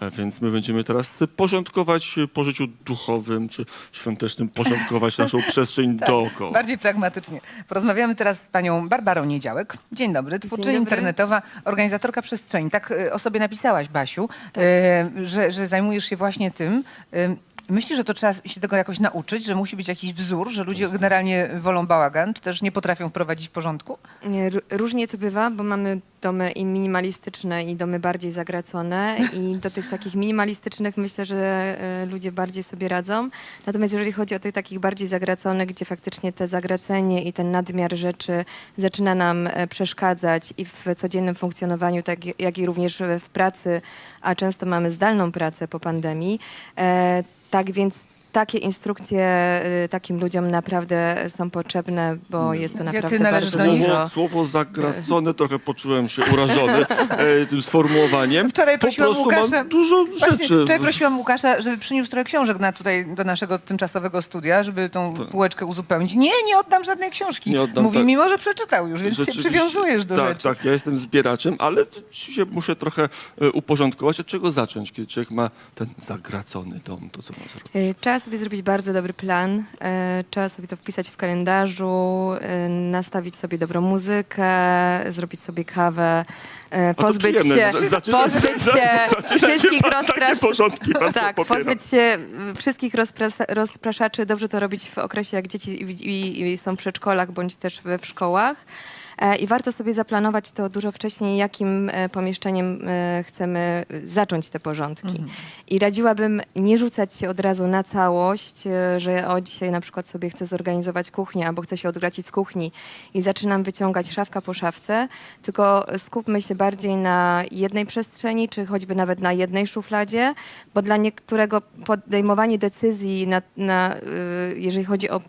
E, Więc my będziemy teraz porządkować e, po życiu duchowym czy świątecznym, porządkować naszą przestrzeń dookoła. Bardziej pragmatycznie. Porozmawiamy teraz z panią Barbarą Niedziałek. Dzień dobry, twórczyni dobry. internetowa, organizatorka przestrzeni. Tak e, o sobie napisałaś, Basiu, e, że, że zajmujesz się właśnie tym. Myślisz, że to trzeba się tego jakoś nauczyć, że musi być jakiś wzór, że ludzie generalnie wolą bałagan, czy też nie potrafią wprowadzić porządku? Nie, ró- Różnie to bywa, bo mamy domy i minimalistyczne i domy bardziej zagracone i do tych takich minimalistycznych myślę, że e, ludzie bardziej sobie radzą. Natomiast jeżeli chodzi o tych takich bardziej zagraconych, gdzie faktycznie te zagracenie i ten nadmiar rzeczy zaczyna nam e, przeszkadzać i w codziennym funkcjonowaniu, tak jak i również w pracy, a często mamy zdalną pracę po pandemii, e, tak więc takie instrukcje y, takim ludziom naprawdę są potrzebne, bo jest to naprawdę należysz bardzo do nich? dużo. Słowo, słowo zagracone, trochę poczułem się urażony e, tym sformułowaniem. Wczoraj po prosiłam prostu Łukasza- mam dużo Właśnie, rzeczy. wczoraj prosiłam Łukasza, żeby przyniósł trochę książek na tutaj do naszego tymczasowego studia, żeby tą półeczkę uzupełnić. Nie, nie oddam żadnej książki. Nie oddam, Mówi, tak. mimo że przeczytał już, więc się Rzeczywiście. przywiązujesz do tak, rzeczy. Tak, ja jestem zbieraczem, ale t- się muszę trochę e, uporządkować. Od czego zacząć, kiedy człowiek ma ten zagracony dom, to co ma zrobić? Y, Trzeba sobie zrobić bardzo dobry plan, y, trzeba sobie to wpisać w kalendarzu, y, nastawić sobie dobrą muzykę, zrobić sobie kawę, to pozbyć się, zaczyna- pozbyć się wszystkich Takie rozprasz... porządki bardzo Tak, pozbyć się wszystkich rozpraszaczy. Dobrze to robić w okresie, jak dzieci i, i, i są w przedszkolach bądź też we w szkołach. E, I warto sobie zaplanować to dużo wcześniej, jakim e, pomieszczeniem e, chcemy zacząć te porządki. I radziłabym nie rzucać się od razu na całość, że o dzisiaj na przykład sobie chcę zorganizować kuchnię albo chcę się odgracić z kuchni i zaczynam wyciągać szafka po szafce, tylko skupmy się bardziej na jednej przestrzeni, czy choćby nawet na jednej szufladzie, bo dla niektórego podejmowanie decyzji, na, na, jeżeli chodzi o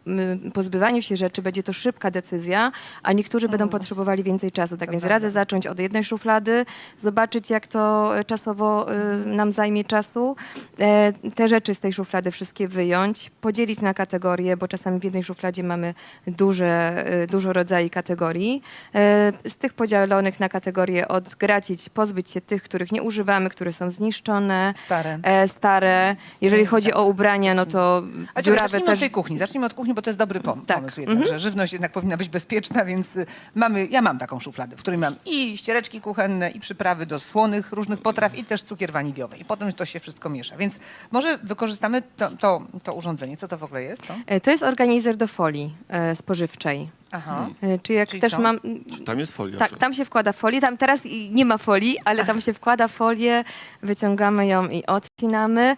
pozbywanie się rzeczy, będzie to szybka decyzja, a niektórzy będą potrzebowali więcej czasu. Tak więc prawda. radzę zacząć od jednej szuflady, zobaczyć jak to e, czasowo y, nam zajmie czasu, e, te rzeczy z tej szuflady wszystkie wyjąć, podzielić na kategorie, bo czasami w jednej szufladzie mamy duże, dużo rodzajów kategorii. E, Z tych podzielonych na kategorie odgracić, pozbyć się tych, których nie używamy, które są zniszczone, Stare. e, stare. Jeżeli chodzi o ubrania, no to A dziurawe zacznijmy też... od tej kuchni. Zacznijmy od kuchni, bo to jest dobry pom- Tak. pomysł jednak, że żywność jednak powinna być bezpieczna, więc y, mamy, ja mam taką szufladę, w której mam i ściereczki kuchenne, i przyprawy do słonych różnych potraw, i też cukier waniliowy. I potem to się wszystko miesza. Więc może wykorzystamy to, to, to urządzenie. Co to w ogóle jest? Co? E, To jest organizer do folii e, spożywczej. Aha. E, Czyli jak Czyli też co? mam... Czy tam jest folia? Tak, czy- tam się wkłada folię. Tam teraz nie ma folii, ale tam się wkłada folię, wyciągamy ją i odcinamy.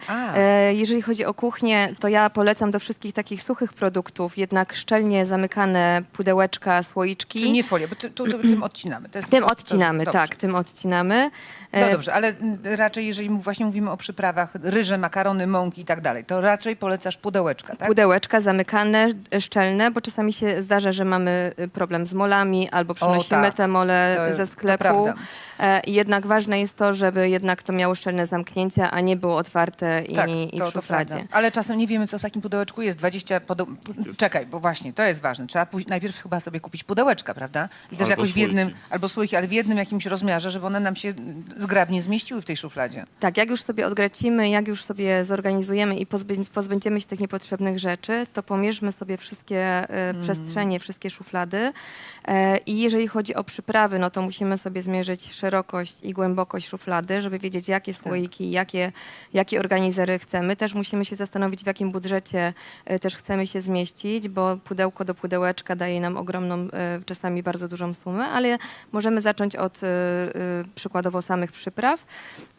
A. E, jeżeli chodzi o kuchnię, to ja polecam do wszystkich takich suchych produktów jednak szczelnie zamykane pudełeczka, słoiczki. Czyli nie folię, bo ty, tu, tu, tym odcinamy. To jest Tym to- odcinamy, dobrze. tak, tym odcinamy. No E, dobrze, ale raczej jeżeli mu- właśnie mówimy o przyprawach, ryże, makarony, mąki i tak dalej, to raczej polecasz pudełeczka, tak? Pudełeczka zamykane, e, szczelne, bo czasami się zdarza, że mamy e, problem z molami albo przynosimy tak. te mole To- ze to sklepu. prawda. E, jednak ważne jest to, żeby jednak to miało szczelne zamknięcia, a nie było otwarte i, tak, i to, w to szufladzie. prawda. Ale czasem nie wiemy, co w takim pudełeczku jest. 20 pudeł... Czekaj, bo właśnie, to jest ważne. Trzeba pój- najpierw chyba sobie kupić pudełeczka, prawda? I też Albo jakoś w jednym, albo słoiki, ale w jednym jakimś rozmiarze, żeby one nam się zgrabnie zmieściły w tej szufladzie. Tak, jak już sobie odgracimy, jak już sobie zorganizujemy i pozbę- pozbędziemy się tych niepotrzebnych rzeczy, to pomierzmy sobie wszystkie Mm. przestrzenie, wszystkie szuflady. E, I jeżeli chodzi o przyprawy, no to musimy sobie zmierzyć szerokość i głębokość szuflady, żeby wiedzieć, jakie Tak. słoiki, jakie, jakie organizery chcemy. Też musimy się zastanowić, w jakim budżecie e, też chcemy się zmieścić, bo pudełko do pudełeczka daje nam ogromną, e, czasami bardzo dużą sumę, ale możemy zacząć od e, przykładowo samych przypraw.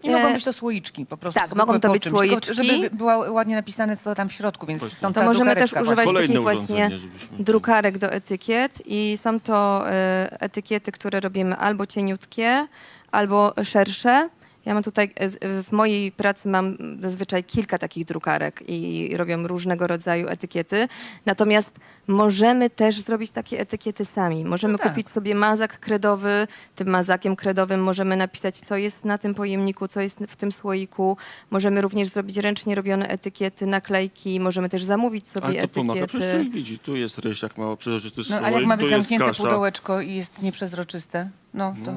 I mogą być to słoiczki po prostu. tak, mogą to być czymś, tylko słoiczki. Żeby by- było ładnie napisane, co tam w środku, więc Właśnie. stąd To możemy też używać takich właśnie drukarek do etykiet i są to etykiety, które robimy albo cieniutkie, albo szersze. Ja mam tutaj, e, z- e, w mojej pracy mam zazwyczaj kilka takich drukarek i robią różnego rodzaju etykiety. Natomiast możemy też zrobić takie etykiety sami. Możemy No tak. kupić sobie mazak kredowy. Tym mazakiem kredowym możemy napisać, co jest na tym pojemniku, co jest w tym słoiku. Możemy również zrobić ręcznie robione etykiety, naklejki. Możemy też zamówić sobie Ale to pomaga. Przecież etykiety. widzi, tu jest ryż, jak mało przezroczysty No, słoik, a jak ma być zamknięte kasza. pudełeczko i jest nieprzezroczyste? No, to.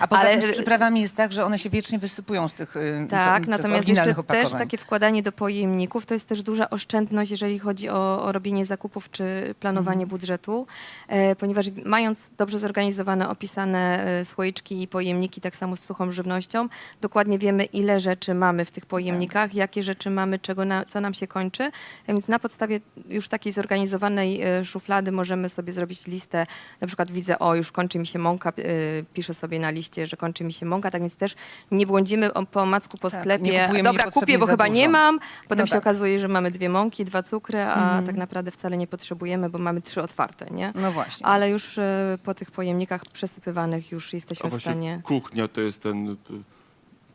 A poza Ale- tym z przyprawami jest tak, że one się wiecznie wysypują z tych, y, Tak, tych natomiast jeszcze też opakowań. takie wkładanie do pojemników to jest też duża oszczędność, jeżeli chodzi o, o robienie zakupów czy planowanie Mhm. budżetu, e, ponieważ mając dobrze zorganizowane, opisane e, słoiczki i pojemniki, tak samo z suchą żywnością, dokładnie wiemy, ile rzeczy mamy w tych pojemnikach, Tak. jakie rzeczy mamy, czego na, co nam się kończy. Więc na podstawie już takiej zorganizowanej e, szuflady możemy sobie zrobić listę. Na przykład widzę, o już kończy mi się mąka, e, piszę sobie na liście, że kończy mi się mąka, tak więc też nie błądzimy po macku po Tak, sklepie. Dobra, kupię, bo chyba dużo. nie mam. Potem No się tak. okazuje, że mamy dwie mąki, dwa cukry, a Mhm. tak naprawdę wcale nie potrzebujemy, bo mamy trzy otwarte, nie? No właśnie. Ale już e, po tych pojemnikach przesypywanych już A jesteśmy w stanie. kuchnia to jest ten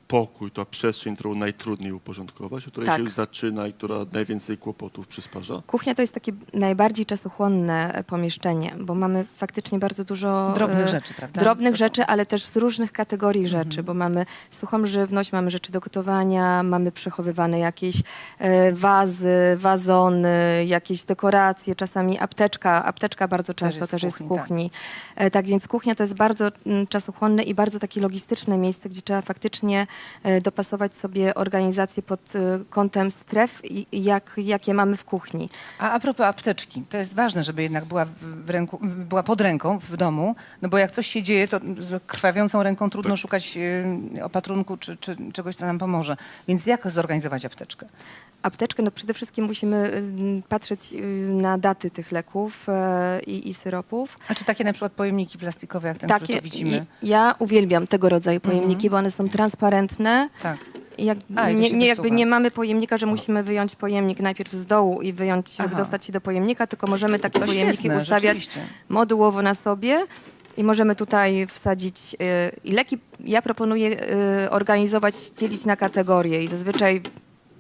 pokój, ta przestrzeń, którą najtrudniej uporządkować, od której Tak. się zaczyna i która najwięcej kłopotów przysparza. Kuchnia to jest takie najbardziej czasochłonne e, pomieszczenie, bo mamy faktycznie bardzo dużo Drobnych e, rzeczy, prawda? Drobnych rzeczy, ale też z różnych kategorii Mhm. rzeczy, bo mamy suchą żywność, mamy rzeczy do gotowania, mamy przechowywane jakieś e, wazy, wazony, jakieś dekoracje, czasami apteczka. Apteczka bardzo często jest w też jest w kuchni, tak. kuchni. E, tak więc kuchnia to jest bardzo mm, czasochłonne i bardzo takie logistyczne miejsce, gdzie trzeba faktycznie dopasować sobie organizację pod e, kątem stref, jak, jakie mamy w kuchni. A, a propos apteczki, to jest ważne, żeby jednak była, w, ręku, była pod ręką w domu, no bo jak coś się dzieje, to z krwawiącą ręką trudno Tak. szukać y, opatrunku czy, czy czegoś, co nam pomoże. Więc jak zorganizować apteczkę? Apteczkę, no przede wszystkim musimy y, patrzeć y, na daty tych leków e, i, i syropów. A czy takie na przykład pojemniki plastikowe, jak ten, który tu widzimy? Mhm. ja uwielbiam tego rodzaju pojemniki, bo one są transparentne. Tak. Jak, A, nie, nie, jakby nie mamy pojemnika, że musimy wyjąć pojemnik najpierw z dołu i wyjąć, Aha. dostać się do pojemnika, tylko możemy takie To pojemniki świetne, ustawiać modułowo na sobie i możemy tutaj wsadzić y, i leki. Ja proponuję organizować, dzielić na kategorie i zazwyczaj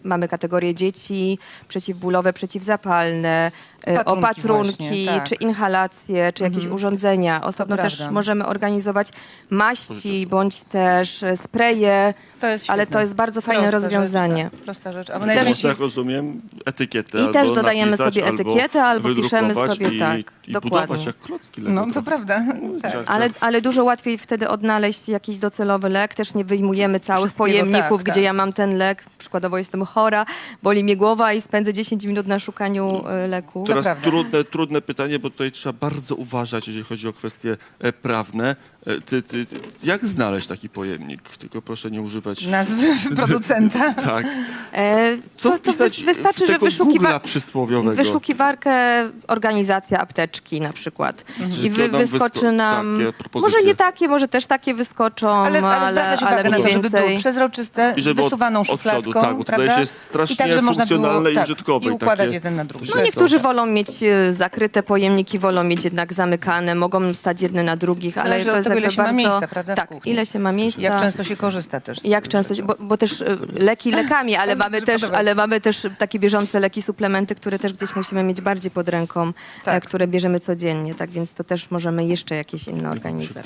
mamy kategorie dzieci, przeciwbólowe, przeciwzapalne, y, Opatrunki opatrunki, właśnie, tak. czy inhalacje, czy jakieś Mhm. urządzenia. Osobno też prawda. możemy organizować maści, bądź też e, spreje, To jest ale to jest bardzo fajne Prosta rozwiązanie. Rzecz, tak. Prosta rzecz. Albo I też- jak rozumiem, etykietę I albo też dodajemy napisać, sobie etykietę, albo piszemy sobie, i, tak, i dokładnie. budować jak klocki No to prawda. Tak. tak. Ale, ale dużo łatwiej wtedy odnaleźć jakiś docelowy lek. Też nie wyjmujemy całych Wszystkiego, pojemników, tak, gdzie tak. ja mam ten lek. Przykładowo jestem chora, boli mnie głowa i spędzę 10 minut na szukaniu e, leku. To Teraz trudne, trudne pytanie, bo tutaj trzeba bardzo uważać, jeżeli chodzi o kwestie e, prawne. E, Ty, ty, ty, jak znaleźć taki pojemnik? Tylko proszę nie używać... Nazwy producenta. Tak. E, to, to wpisać wystarczy, że tego wyszukiwa... Przysłowiowego? wyszukiwarkę organizacja apteczki na przykład. Czyli I wy, nam wyskoczy wysko- nam... takie propozycje. Może nie takie, może też takie wyskoczą, Ale, ale, ale zwracać uwagę ale na to, żeby było więcej... przezroczyste, I z żeby od- wysuwaną od przodu, szufladką, tak, bo to prawda? strasznie I tak, że można było, funkcjonalne i tak, użytkowe I i układać takie- jeden na drugi. No niektórzy wolą mieć e, zakryte pojemniki, wolą mieć jednak zamykane, mogą stać jedne na drugich, ale Zależy to od jest tego, ile się ma bardzo... miejsca, prawda, Tak, ile się ma miejsca. Jak często się korzysta też. Jak często, się, bo, bo też e, leki lekami, ale mamy, też, ale mamy też takie bieżące leki, suplementy, które też gdzieś musimy mieć bardziej pod ręką, Tak. e, które bierzemy codziennie, tak więc to też możemy jeszcze jakieś inne organizować.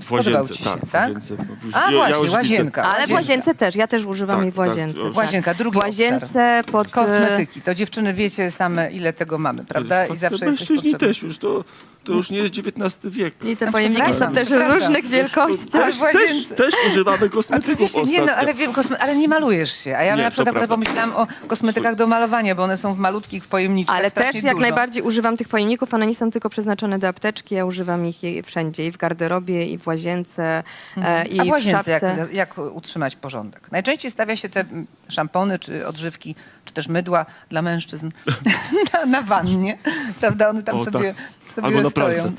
W łazience, ci się, tak? tak? W łazience. już- A ja- właśnie, łazienka. Ale w łazience też, ja też używam Tak, jej w tak, łazience. już. Łazienka, drugi W łazience pod... e, Kosmetyki. To dziewczyny wiecie same, ile tego mamy, prawda? I zawsze jesteś Mężczyźni potrzebny. też już, to, to już nie jest XIX wiek. I te pojemniki są też różnych wielkości. Ale Też, też, też używamy kosmetyków Oczywiście, nie no, ale wiem, kosme- ale nie malujesz się. A ja Nie, na przykład pomyślałam o kosmetykach do malowania, bo one są w malutkich pojemniczkach. Ale też jak dużo. najbardziej używam tych pojemników. One nie są tylko przeznaczone do apteczki, ja używam ich wszędzie, i w garderobie, i w łazience, e, i A w w łazience jak, jak utrzymać porządek? Najczęściej stawia się te szampony, czy odżywki, czy też mydła dla mężczyzn na, na wannie, prawda? One tam O, sobie, tak. sobie Albo na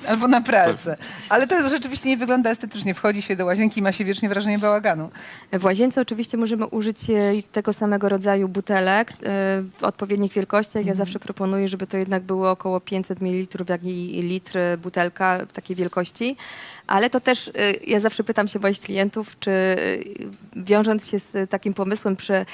Albo na pralce. Ale to rzeczywiście nie wygląda estetycznie. Wchodzi się do łazienki i ma się wiecznie wrażenie bałaganu. W łazience oczywiście możemy użyć e, tego samego rodzaju butelek e, w odpowiednich wielkościach. Mhm. Ja zawsze proponuję, żeby to jednak było około 500 ml, jak i litr butelka w takiej wielkości. Ale to też, e, ja zawsze pytam się moich klientów, czy wiążąc się z takim pomysłem prze,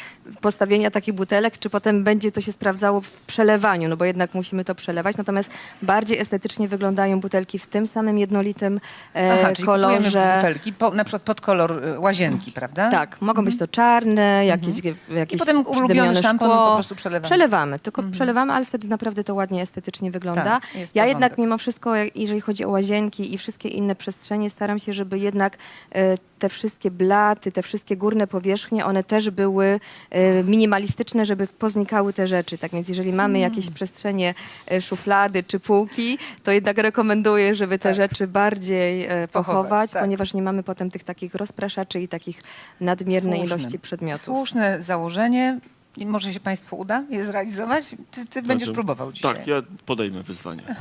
postawienia takich butelek, czy potem będzie to się sprawdzało w przelewaniu, no bo jednak musimy to przelewać. Natomiast bardziej estetycznie wyglądają butelki w tym samym jednolitym e, Aha, czyli kupujemy kolorze. butelki po, na przykład pod kolor y, łazienki, prawda? Tak, mogą być to czarne, jakieś, jakieś Mhm. I potem ulubiony przydymione szampon szkło. po prostu przelewamy. Przelewamy, tylko przelewamy, ale wtedy naprawdę to ładnie estetycznie wygląda. Tak, jest ja porządek. jednak mimo wszystko, jak- jeżeli chodzi o łazienki i wszystkie inne przes- przestrzenie staram się, żeby jednak e, te wszystkie blaty, te wszystkie górne powierzchnie, one też były e, minimalistyczne, żeby poznikały te rzeczy. Tak więc jeżeli mamy Mm. jakieś przestrzenie e, szuflady czy półki, to jednak rekomenduję, żeby te Tak. rzeczy bardziej e, Pochować, pochować, tak. ponieważ nie mamy potem tych takich rozpraszaczy i takich nadmiernej Słuszne. ilości przedmiotów. Słuszne założenie. I może się Państwu uda je zrealizować? Ty, ty będziesz Także- próbował dzisiaj. Tak, ja podejmę wyzwanie.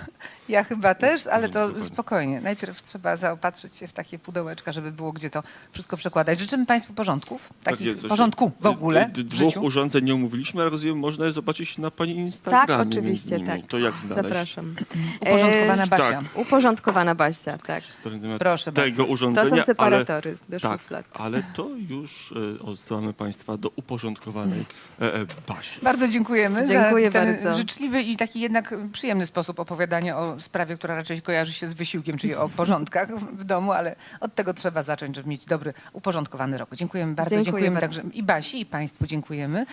Ja chyba też, ale to Dokładnie. spokojnie. Najpierw trzeba zaopatrzyć się w takie pudełeczka, żeby było gdzie to wszystko przekładać. Życzymy Państwu porządków, Tak takich jest, coś- porządku w ogóle d- w Dwóch życiu. urządzeń nie omówiliśmy, ale rozumiem, można je zobaczyć na Pani Instagramie. Tak, oczywiście, tak. To jak znaleźć? Zapraszam. Uporządkowana E, Basia. tak. Uporządkowana Basia, tak. Proszę tego bardzo. To urządzenia, są ale, separatory do tak, szuflad. ale to już e, odsyłamy Państwa do uporządkowanej Basi. Bardzo dziękujemy Dziękuję za ten bardzo. życzliwy i taki jednak przyjemny sposób opowiadania o sprawie, która raczej kojarzy się z wysiłkiem, czyli o porządkach w- domu, ale od tego trzeba zacząć, żeby mieć dobry, uporządkowany rok. Dziękujemy bardzo. Dziękuję dziękujemy bardzo. także i Basi, i Państwu dziękujemy.